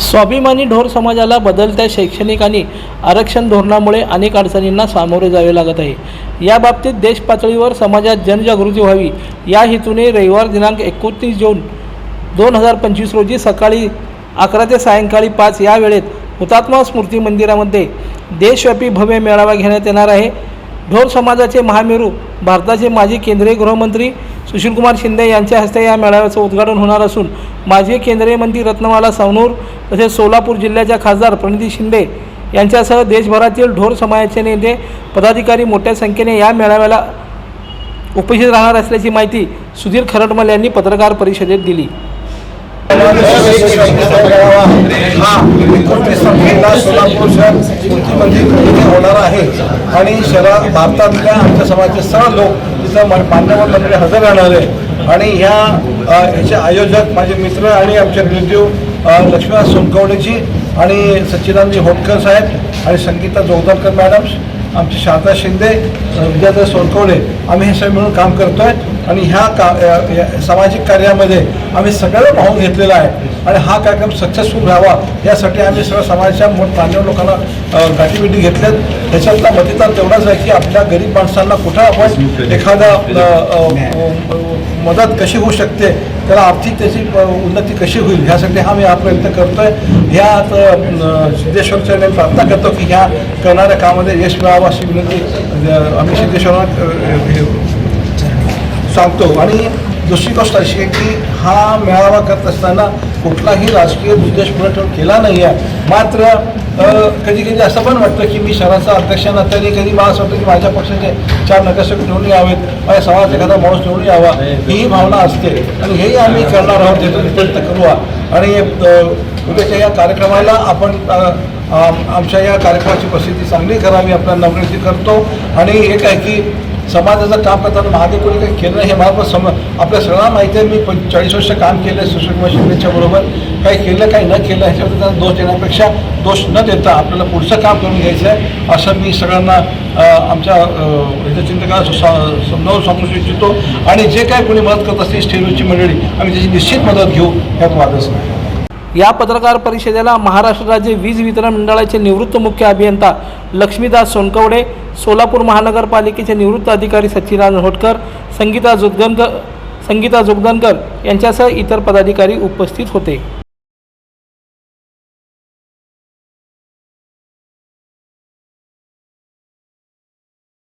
स्वाभिमानी ढोर समाजाला बदलत्या शैक्षणिक आणि आरक्षण धोरणामुळे अनेक अडचणींना सामोरे जावे लागत आहे. या बाबतीत देश पातळीवर समाजात जनजागृती व्हावी या हेतूने रविवार दिनांक एकोणतीस जून दोन हजार पंचवीस रोजी सकाळी अकरा ते सायंकाळी पाच या वेळेत हुतात्मा स्मृती मंदिरामध्ये देशव्यापी भव्य मेळावा घेण्यात येणार आहे. ढोर समाजाचे महामेरू भारताचे माजी केंद्रीय गृहमंत्री सुशीलकुमार शिंदे यांच्या हस्ते या मेळाव्याचं उद्घाटन होणार असून माजी केंद्रीय मंत्री रत्नमाला सावनूर तसेच सोलापूर जिल्ह्याच्या खासदार प्रणिती शिंदे यांच्यासह देशभरातील ढोर समाजाचे नेते पदाधिकारी मोठ्या संख्येने या मेळाव्याला उपस्थित राहणार असल्याची माहिती सुधीर खरटमल यांनी पत्रकार परिषदेत दिली. एकोणतीस तारखेला सोलापूर शहर स्मृतीमध्ये इथे होणार आहे. आणि शहरात भारतातल्या आमच्या समाजाचे सर्व लोक तिथं मा- मान्यवर मंडळी हजर राहणार आहे आणि ह्या अ, याचे आयोजक माझे मित्र आणि आमचे रिलेटिव्ह लक्ष्मीनाथ सोनकवडेजी आणि सच्चिदानंदी होटकर साहेब आणि संगीता जोगदरकर मॅडम आमचे शारदा शिंदे विद्यार्थी सोनकवडे आम्ही हे सगळे मिळून काम करतो आहे आणि ह्या का या- सामाजिक कार्यामध्ये आम्ही सगळं पाहून घेतलेला आहे आणि हा कार्यक्रम सक्सेसफुल व्हावा यासाठी आम्ही सगळं समाजाच्या मोठ मान्यवर लोकांना अ, गाठीभेटी घेतल्यात. ह्याच्यातला मतिता तेवढाच आहे की आपल्या गरीब माणसांना कुठं आपण एखादा मदत कशी होऊ शकते त्याला आर्थिक त्याची उन्नती कशी होईल ह्यासाठी हा मी हा प्रयत्न करतो आहे अ, सिद्धेश्वरच्या मी प्रार्थना करतो की ह्या करणाऱ्या कामामध्ये यश मिळावं अशी विनंती आम्ही सिद्धेश्वरांना सांगतो. आणि दुसरी गोष्ट अशी आहे की हा मेळावा करत असताना कुठलाही राजकीय उद्देश पुढे ठेवून केला नाही आहे. मात्र कधी कधी असं पण वाटतं की मी शहराचा अध्यक्ष नसताना कधी मला असं वाटतं की माझ्या पक्षाचे चार नगरसेवक निवडून यावेत माझ्या समाज एखादा माणूस निवडून यावा ही भावना असते. आणि हेही आम्ही करणार आहोत याचा प्रयत्न करूया. आणि उद्याच्या या कार्यक्रमाला आपण आमच्या या कार्यक्रमाची प्रसिद्धी चांगली करावी आपल्या नम्रती करतो. आणि एक आहे की समाजाचं काम करताना महादेव कोणी काही केलं नाही हे मला पण सम आपल्या सगळ्यांना माहिती आहे. मी पण चाळीस वर्ष काम केलं आहे सुषमा शिंदेच्या बरोबर. काही केलं काही न केलं ह्याच्याबद्दल त्यांना दोष देण्यापेक्षा दोष न देता आपल्याला पुढचं काम करून घ्यायचं आहे असं मी सगळ्यांना आमच्या हितचिंतकाला स- समजावून सांगू इच्छितो. आणि जे काय कोणी मदत करत असतील स्टेडिओची मंडळी आम्ही त्याची निश्चित मदत घेऊ यात वादच नाही. या पत्रकार परिषदेला महाराष्ट्र राज्य वीज वितरण मंडळाचे निवृत्त मुख्य अभियंता लक्ष्मीदास सोनकवडे सोलापूर महानगरपालिकेचे निवृत्त अधिकारी सच्चिदान होटकर संगीता जोगदनकर संगीता जोगदनकर यांच्यासह इतर पदाधिकारी उपस्थित होते.